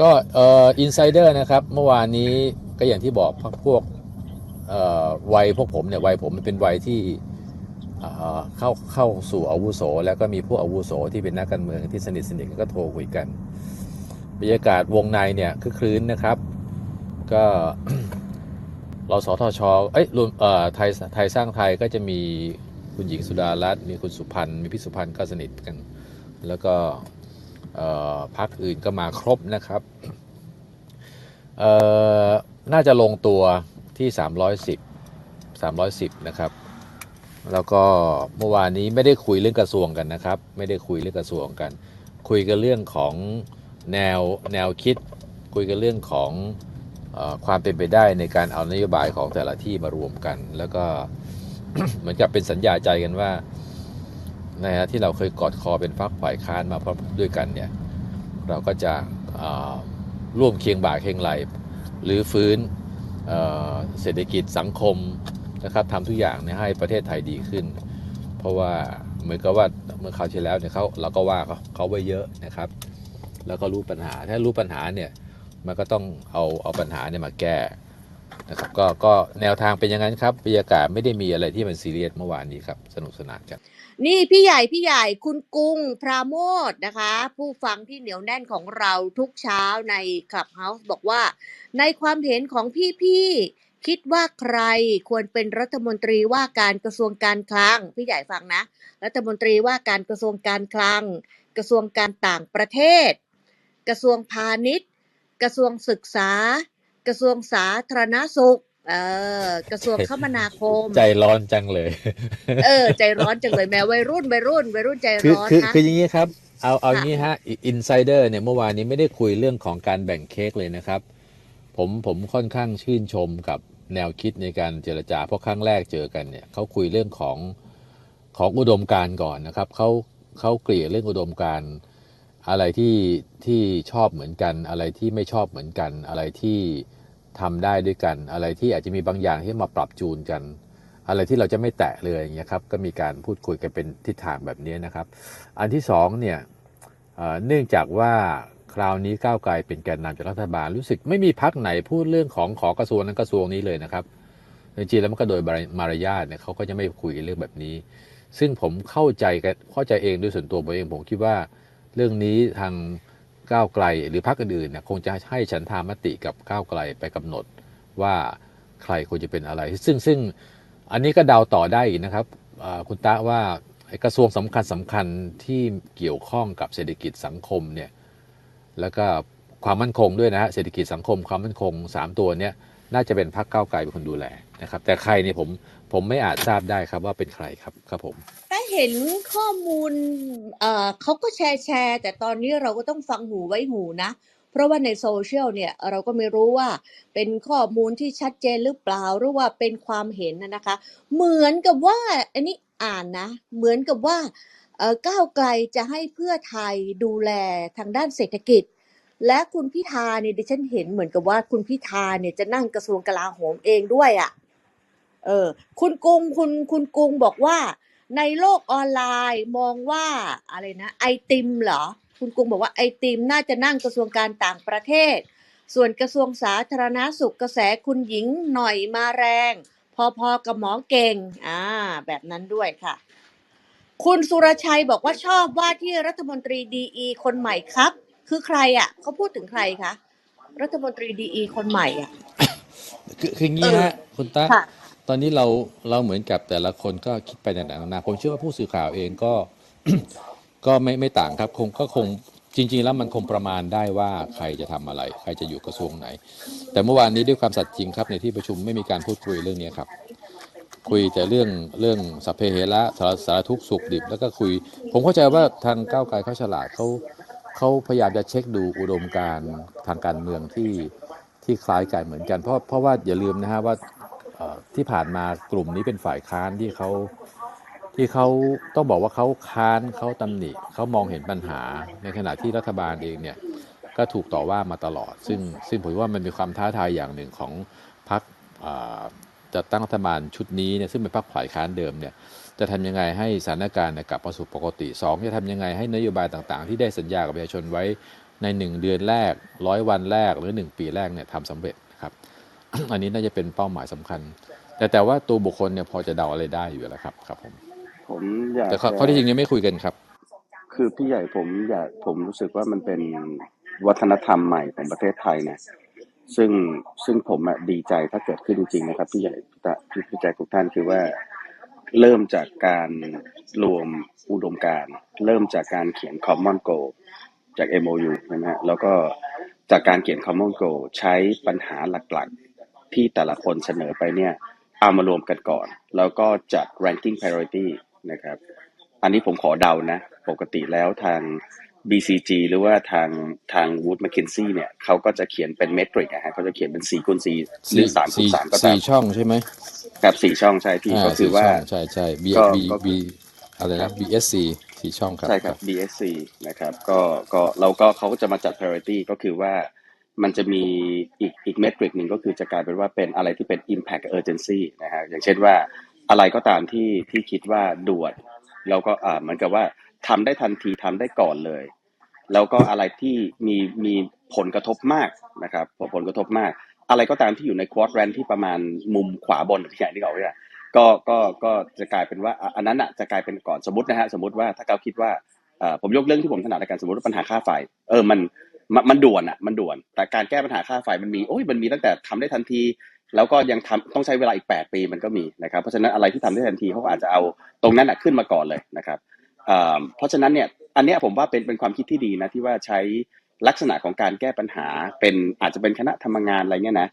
ก็เอ่ออินไซเดอร์นะครับเมื่อวานนี้ก็อย่างที่บอกพวกพวกเอ่อวัยพวกผมเนี่ยวัยผมมันเป็นวัยที่เอ่อเข้าเข้าสู่อาวุโส แล้วก็มีพวกอาวุโสที่เป็นนักการเมืองที่สนิทสนิทก็โทรคุยกันบรรยากาศวงในเนี่ยคือคลื้นนะครับ ก็เราสทชเอ้ยรวมเอ่อไทยไทยสร้างไทยก็จะมีคุณหญิงสุดารัตน์มีคุณสุพันธ์มีพี่สุพันธ์ก็สนิทกัน แล้วก็ พักอื่นก็มาครบนะครับเอ่อน่าจะลงตัวที่ 310 310 นะครับ แล้วก็เมื่อวานนี้ไม่ได้คุยเรื่องกระทรวงกันนะครับ ไม่ได้คุยเรื่องกระทรวงกัน คุยกันเรื่องของแนวแนวคิด คุยกันเรื่องของออความเป็นไปได้ในการเอานโยบายของแต่ละที่มารวมกัน แล้วก็เหมือนกับเป็นสัญญาใจกันว่า นะฮะที่เราเคยกอดคอเป็นพรรคฝ่ายค้านมาพร้อมด้วยกันเนี่ยเราก็จะร่วมเคียงบ่าเคียงไหลหรือฟื้นเเศรษฐกิจสังคมนะครับทำทุกอย่างให้ประเทศไทยดีขึ้น เพราะว่าเหมือนกับว่าเมื่อคราวที่แล้วเนี่ยเขาเราก็ว่าเขาเขาไว้เยอะนะครับ แล้วก็รู้ปัญหาถ้ารู้ปัญหาเนี่ยมันก็ต้องเอาเอาปัญหาเนี่ยมาแก้ นะครับก็ก็แนวทางเป็นอย่างนั้นครับบรรยากาศไม่ได้มีอะไรที่มันซีเรียสเมื่อวานนี้ครับ สนุกสนานกัน นี่พี่ใหญ่พี่ใหญ่คุณกุ้งพราโมทนะคะ ผู้ฟังที่เหนียวแน่นของเราทุกเช้าในคลับเฮาส์บอกว่า ในความเห็นของพี่ๆคิดว่าใครควรเป็นรัฐมนตรีว่าการกระทรวงการคลังพี่ใหญ่ฟังนะ รัฐมนตรีว่าการกระทรวงการคลัง กระทรวงการต่างประเทศ กระทรวงพาณิชย์ กระทรวงศึกษา กระทรวงสาธารณสุขเออกระทรวงคมนาคม ใจร้อนจังเลย เออ ใจร้อนจังเลยแม้วัยรุ่นวัยรุ่นวัยรุ่นใจคือร้อนคือนะคืออย่างนี้ครับ เอาเอาอค่ะย่างนี้ฮะอินไซเดอร์เนี่ยเมื่อวานนี้ไม่ได้คุยเรื่องของการแบ่งเค้กเลยนะครับ ผมผมค่อนข้างชื่นชมกับแนวคิดในการเจรจาเพราะครั้งแรกเจอกันเนี่ยเขาคุยเรื่องของของอุดมการณ์ก่อนนะครับเขาเขาเกลี่ยเรื่องอุดมการณ์ อะไรที่ที่ชอบเหมือนกัน อะไรที่ไม่ชอบเหมือนกัน อะไรที่ทำได้ด้วยกัน อะไรที่อาจจะมีบางอย่างที่มาปรับจูนกัน อะไรที่เราจะไม่แตะเลยอย่างเงี้ยครับก็มีการพูดคุยกันเป็นทิศทางแบบนี้นะครับ อันที่สองเนี่ยเนื่องจากว่าคราวนี้ก้าวไกลเป็นแกนนำจากรัฐบาลรู้สึกไม่มีพักไหนพูดเรื่องของขอกระทรวงนั้นกระทรวงนี้เลยนะครับจริงๆแล้วมันก็โดยมารยาทเนี่ยเขาก็จะไม่คุยเรื่องแบบนี้ ซึ่งผมเข้าใจกันเข้าใจเองด้วยส่วนตัวผมเองผมคิดว่า เรื่องนี้ทางก้าวไกลหรือพรรคอื่นๆเนี่ยคงจะให้ฉันทามติกับก้าวไกลไปกำหนดว่าใครควรจะเป็นอะไร ซึ่งซึ่งอันนี้ก็เดาต่อได้อีกนะครับคุณตะว่ากระทรวงสำคัญสำคัญที่เกี่ยวข้องกับเศรษฐกิจสังคมเนี่ยแล้วก็ความมั่นคงด้วยนะฮะเศรษฐกิจสังคมความมั่นคง 3 ตัวเนี้ยน่าจะเป็นพรรคก้าวไกลเป็นคนดูแลนะครับแต่ใครเนี่ยผมผมไม่อาจทราบได้ครับว่าเป็นใครครับครับผม เห็นข้อมูลเอ่อเขาก็แชร์แชร์ แต่ตอนนี้เราก็ต้องฟังหูไว้หูนะ เพราะว่าในโซเชียลเนี่ยเราก็ไม่รู้ว่าเป็นข้อมูลที่ชัดเจนหรือเปล่าหรือว่าเป็นความเห็นนะนะคะ เหมือนกับว่าอันนี้อ่านนะ เหมือนกับว่าเอ่อก้าวไกลจะให้เพื่อไทยดูแลทางด้านเศรษฐกิจ และคุณพิธาเนี่ยดิฉันเห็นเหมือนกับว่าคุณพิธาเนี่ยจะนั่งกระทรวงกลาโหมเองด้วยอะ่ะเออคุณกรุงคุณคุณกรุงบอกว่า ในโลกออนไลน์มองว่าอะไรนะไอติมเหรอ คุณกรุงบอกว่าไอติมน่าจะนั่งกระทรวงการต่างประเทศ ส่วนกระทรวงสาธารณาสุขกระแสคุณหญิงหน่อยมาแรง พอๆกับหมอเก่งอ่าแบบนั้นด้วยค่ะ คุณสุรชัยบอกว่าชอบว่าที่รัฐมนตรีดีอีคนใหม่ครับ คือใครอะเขาพูดถึงใครคะรัฐมนตรีดีอีคนใหม่อะคือคืองี้เออฮะคุณตะค่ะ ตอนนี้เราเราเหมือนกับแต่ละคนก็คิดไปต่างๆนานาผมเชื่อว่าผู้สื่อข่าวเองก็ก็ไม่ไม่ต่างครับคงก็คงจริง ๆ แล้วมันคงประมาณได้ว่าใครจะทำอะไร ใครจะอยู่กระทรวงไหน แต่เมื่อวานนี้ด้วยความสัตย์จริงครับ ในที่ประชุมไม่มีการพูดคุยเรื่องนี้ครับ คุยแต่เรื่องเรื่องสัพเพเหระสารสารทุกข์สุขดิบ แล้วก็คุย ผมเข้าใจว่าทางก้าวไกลเขาฉลาดเขาเขาพยายามจะเช็คดูอุดมการทางการเมืองที่ที่คล้ายกันเหมือนกัน เพราะเพราะว่าอย่าลืมนะฮะว่า ที่ผ่านมากลุ่มนี้เป็นฝ่ายค้านที่เขาที่เขาต้องบอกว่าเขาค้านเขาตำหนิเขามองเห็นปัญหา ในขณะที่รัฐบาลเองเนี่ยก็ถูกต่อว่ามาตลอด ซึ่งซึ่งผมว่ามันมีความท้าทายอย่างหนึ่งของพรรคจัดตั้งรัฐบาลชุดนี้เนี่ยซึ่งเป็นพรรคฝ่ายค้านเดิมเนี่ยจะทำยังไงให้สถานการณ์กลับมาสู่ปกติสองจะทำยังไงให้นโยบายต่างๆ ที่ได้สัญญากับประชาชนไว้ในหนึ่งเดือนแรกร้อยวันแรกหรือหนึ่งปีแรกเนี่ยทำสำเร็จครับ อันนี้น่าจะเป็นเป้าหมายสำคัญ แต่แต่ว่าตัวบุคคลเนี่ยพอจะเดาอะไรได้อยู่แล้วครับ ครับ ผม ผมอยากแต่ข้อจะข้อที่จริงยังไม่คุยกันครับ คือพี่ใหญ่ผมอยากผมรู้สึกว่ามันเป็นวัฒนธรรมใหม่ของประเทศไทยเนี่ยซึ่งซึ่งผมอะดีใจถ้าเกิดขึ้นจริงๆนะครับพี่ใหญ่พี่ตะพี่พี่แจ็คทุกท่านคือว่าเริ่มจากการรวมอุดมการณ์เริ่มจากการเขียน common goal จาก MOU นะฮะแล้วก็จากการเขียน common goal ใช้ปัญหาหลักๆ ที่แต่ละคนเสนอไปเนี่ย เอามารวมกันก่อน แล้วก็จัด ranking priority นะครับ อันนี้ผมขอเดานะ ปกติแล้วทาง BCG หรือว่าทางทาง Wood Mackenzie เนี่ยเขาก็จะเขียนเป็นเมตริกอะฮะเขาจะเขียนเป็น4คูณ4หรือ3คูณ3ก็ตามสี่ช่องใช่ไหมครับสี่ช่องใช่พี่อ่าก็คือสี่ว่าช่องใช่ใช่ B ก็ B ก็ B อะไรนะ BSC สี่ช่องครับใช่ครับ BSC นะครับก็ก็เราก็เขาก็จะมาจัด priority ก็คือว่า มันจะมีอีกอีกเมทริกหนึ่งก็คือจะกลายเป็นว่าเป็นอะไรที่เป็น impact urgency นะฮะอย่างเช่นว่าอะไรก็ตามที่ที่คิดว่าด่วนแล้วก็อ่าเหมือนกับว่าทำได้ทันทีทำได้ก่อนเลย แล้วก็อะไรที่มีมีผลกระทบมากนะครับผลกระทบมาก อะไรก็ตามที่อยู่ในควอดแรนที่ประมาณมุมขวาบนที่ใหญ่ที่เขาเนี่ยก็ก็ก็จะกลายเป็นว่าอันนั้นอะจะกลายเป็นก่อนสมมตินะฮะสมมติว่าถ้าเขาคิดว่าอ่อผมยกเรื่องที่ผมถนัดในการสมมติว่าปัญหาค่าไฟเออมัน มันมันด่วนอะมันด่วน แต่การแก้ปัญหาค่าไฟมันมีโอ้ยมันมีตั้งแต่ทำได้ทันที แล้วก็ยังทำต้องใช้เวลาอีก 8 ปีมันก็มีนะครับเพราะฉะนั้นอะไรที่ทำได้ทันทีเขาอาจจะเอาตรงนั้นอะขึ้นมาก่อนเลยนะครับอ่าเพราะฉะนั้นเนี่ยอันนี้ผมว่าเป็นเป็นความคิดที่ดีนะที่ว่าใช้ลักษณะของการแก้ปัญหาเป็นอาจจะเป็นคณะทำงานอะไรเงี้ยนะ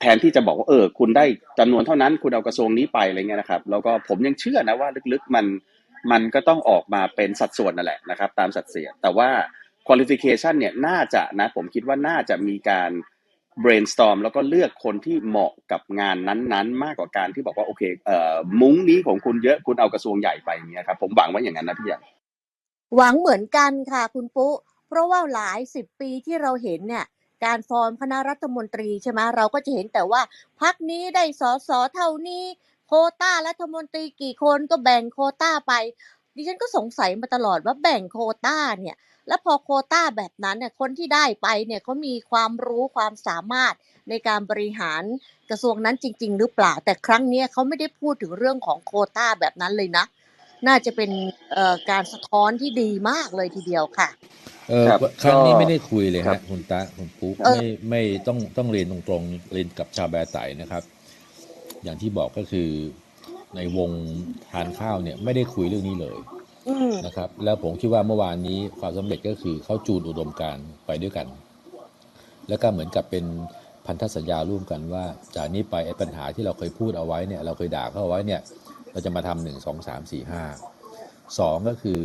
แทนที่จะบอกว่าเออคุณได้จำนวนเท่านั้นคุณเอากระทรวงนี้ไปอะไรเงี้ยนะครับแล้วก็ผมยังเชื่อนะว่าลึกๆมันมันก็ต้องออกมาเป็นสัดส่วนนั่นแหละนะครับ ตามสัดเสียแต่ว่า qualification เนี่ยน่าจะนะผมคิดว่าน่าจะมีการ brainstorm แล้วก็เลือกคนที่เหมาะกับงานนั้นๆ มากกว่าการที่บอกว่าโอเคเอ่อมุ้งนี้ของคุณเยอะคุณเอากระทรวงใหญ่ไปเงี้ยครับผมหวังว่าอย่างนั้นนะพี่ใหญ่หวังเหมือนกันค่ะคุณปุ๊เพราะว่าหลายสิบปีที่เราเห็นเนี่ยการฟอร์มคณะรัฐมนตรีใช่ไหมเราก็จะเห็นแต่ว่าพักนี้ได้สอสอเท่านี้โคต้ารัฐมนตรีกี่คนก็แบ่งโคต้าไป ดิฉันก็สงสัยมาตลอดว่าแบ่งโคต้าเนี่ย แล้วพอโควต้าแบบนั้นเนี่ยคนที่ได้ไปเนี่ยเขามีความรู้ความสามารถในการบริหารกระทรวงนั้นจริง ๆ หรือเปล่า แต่ครั้งเนี้ยเขาไม่ได้พูดถึงเรื่องของโควต้าแบบนั้นเลยนะ น่าจะเป็นเอ่อการสะท้อนที่ดีมากเลยทีเดียวค่ะเออครับครั้งนี้ก็ไม่ได้คุยเลยครัฮะบคุณตาคุณปุ๊เออไม่ไม่ต้องต้องเรียนตรงๆเรียนกับชาวแบร์ไตนะครับ อย่างที่บอกก็คือในวงทานข้าวเนี่ยไม่ได้คุยเรื่องนี้เลยอืม นะครับ แล้วผมคิดว่าเมื่อวานนี้ความสำเร็จก็คือเขาจูนอุดมการไปด้วยกัน แล้วก็เหมือนกับเป็นพันธสัญญาร่วมกันว่าจากนี้ไปไอ้ปัญหาที่เราเคยพูดเอาไว้เนี่ย เราเคยด่าเขาเอาไว้เนี่ย เราจะมาทำหนึ่งสองสามสี่ห้าสองก็คือ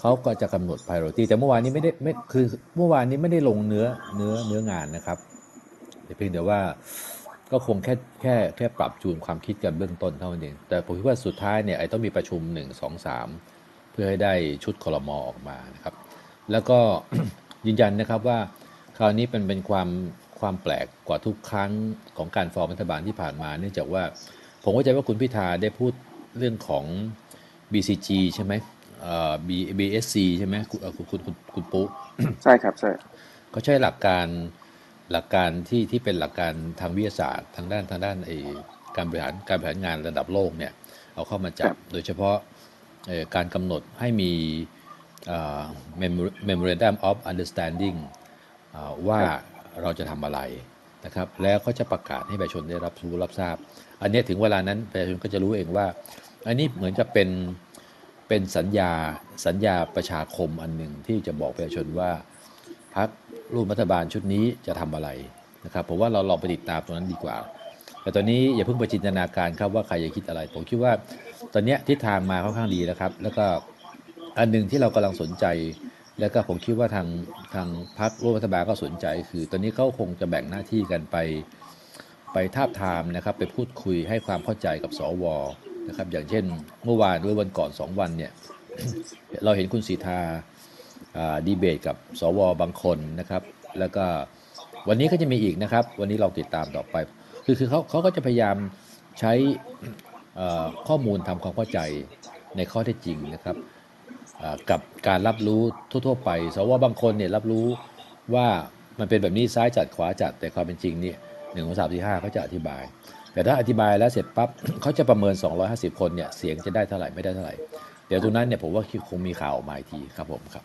เขาก็จะกำหนด priority แต่เมื่อวานนี้ไม่ได้ไม่คือเมื่อวานนี้ไม่ได้ลงเนื้อเนื้อเนื้องานนะครับแต่เพียงแต่ว่า ก็คงแค่แค่แค่ปรับจูนความคิดกันเบื้องต้นเท่านั้นเองแต่ผมคิดว่าสุดท้ายเนี่ยไอ้ต้องมีประชุมหนึ่งสองสามเพื่อให้ได้ชุดคลมอออกมานะครับ แล้วก็ยืนยันนะครับว่าคราวนี้เป็นเป็นความความแปลกกว่าทุกครั้งของการฟอร์มรัฐบาลที่ผ่านมา เนื่องจากว่าผมเข้าใจว่าคุณพิธาได้พูดเรื่องของ BCG ใช่ไหมเอ่อ B BSC ใช่ไหมคุณเอ่อคุณคุณคุณคุณปุ๊ใช่ครับใช่เขาใช้หลักการ หลักการที่ที่เป็นหลักการทางวิทยาศาสตร์ ทางด้านทางด้านไอการบริหารการบริหารงานระดับโลกเนี่ยเอาเข้ามาจับโดยเฉพาะเอ่อการกำหนดให้มีเอ่อ Memor- memorandum of understanding อ่าว่าเราจะทำอะไรนะครับ แล้วก็จะประกาศให้ประชาชนได้รับรู้รับทราบ อันเนี้ยถึงเวลานั้นประชาชนก็จะรู้เองว่า อันนี้เหมือนกับเป็นเป็นสัญญาสัญญาประชาคมอันหนึ่งที่จะบอกประชาชนว่า พรรคร่วมรัฐบาลชุดนี้จะทำอะไรนะครับผมว่าเราลองไปติดตามตรงนั้นดีกว่า แต่ตอนนี้อย่าเพิ่งไปจินตนาการครับว่าใครจะคิดอะไร ผมคิดว่าตอนนี้ทิศทางมาค่อนข้างดีแล้วครับ แล้วก็อันหนึ่งที่เรากำลังสนใจ แล้วก็ผมคิดว่าทางทางพรรคร่วมรัฐบาลก็สนใจ คือ ตอนนี้เขาคงจะแบ่งหน้าที่กันไปไปทาบทามนะครับไปพูดคุยให้ความเข้าใจกับสวนะครับอย่างเช่น เมื่อวานหรือวันก่อนสองวันเนี่ยเราเห็นคุณสีทา ดีเบตกับสวบางคนนะครับ แล้วก็วันนี้ก็จะมีอีกนะครับ วันนี้เราติดตามต่อไป คือคือเขาเขาก็จะพยายามใช้อ่อข้อมูลทำความเข้าใจในข้อเท็จจริงนะครับอ่ากับการรับรู้ทั่ว ๆ ไป สวบางคนเนี่ยรับรู้ว่ามันเป็นแบบนี้ซ้ายจัดขวาจัดแต่ความเป็นจริงเนี่ยหนึ่งสองสามสี่ห้าเขาจะอธิบาย แต่ถ้าอธิบายแล้วเสร็จปั๊บเขาจะประเมิน 250 คนเนี่ยเสียงจะได้เท่าไหร่ไม่ได้เท่าไหร่ เดี๋ยวตรงนั้นเนี่ยผมว่าคงมีข่าวออกมาอีกทีครับผมครับ